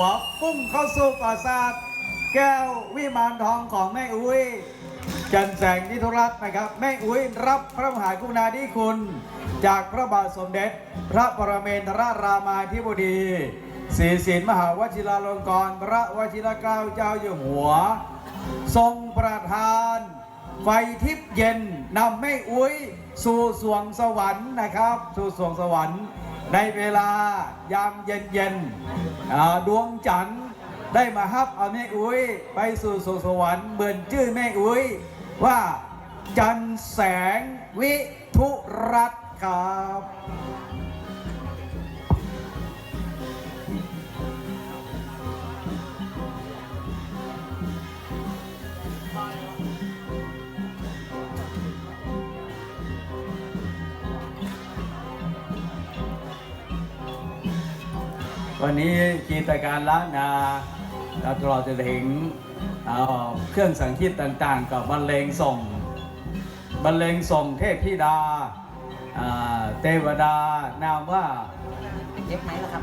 ัวพุ่งเข้าสู่ปราสาทแก้ววิมานทองของแม่อุ้ยจันแสงนิทุรัตน์นะครับ แม่อุ้ยรับพระมหากรุณาธิคุณ จากพระบาทสมเด็จ พระปรเมนทรรามาธิบดีศรีสินมหาวชิราลงกรณ์พระวชิรเกล้าเจ้าอยู่หัว ทรงประทาน ไฟทิพย์เย็นนำแม่อุ้ยสู่สวงสวรรค์นะครับ สู่สวงสวรรค์ ในเวลายามเย็นเย็นๆดวงจันทร์ได้มาฮับเอาแม่อุ้ยไปสู่สสวรรค์เหมือนชื่อแม่อุ้ยว่าจันแสงวิทุรัตครับ วันนี้กีตการล้านาเราตลอดจะถึงเห็นเครื่องสังคีตต่างๆ กับบรรเลงส่ง บรรเลงส่งเทพธิดาอ่าเทวดานามว่าเย็บไหมล่ะครับ